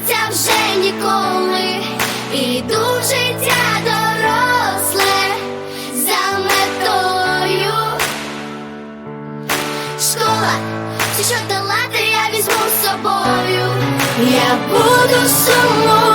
не вже ніколи. Іду життя доросле за метою. Школа, все, що долати, я візьму з собою. Я буду сумувати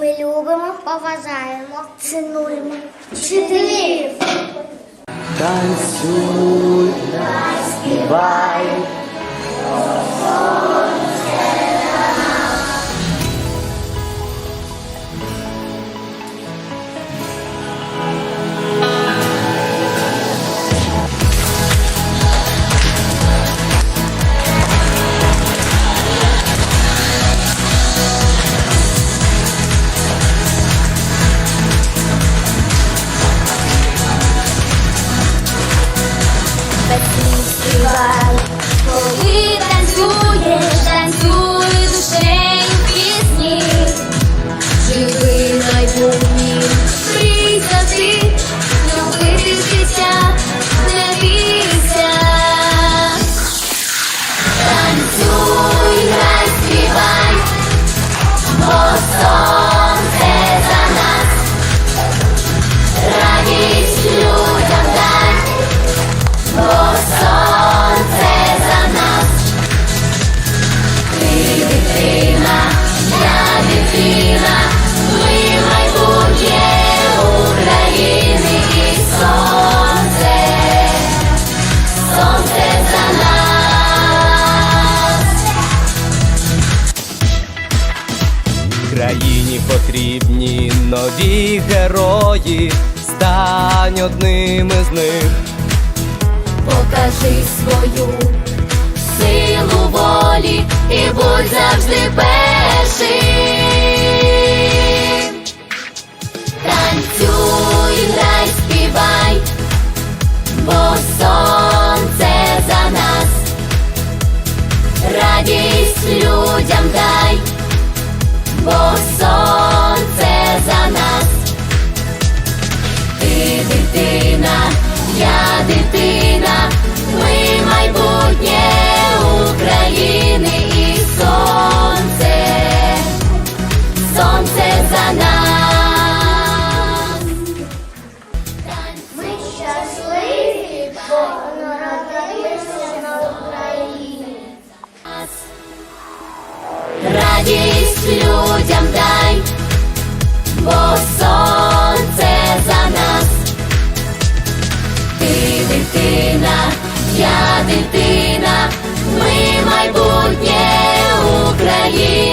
Ми любимо, поважаємо, цінуємо вчителів. Танцюй, співай. Нові герої, стань одним із них. Покажи свою силу волі і будь завжди першим. Радість людям дай, бо сонце за нас. Ти дитина, я дитина, ми майбутнє України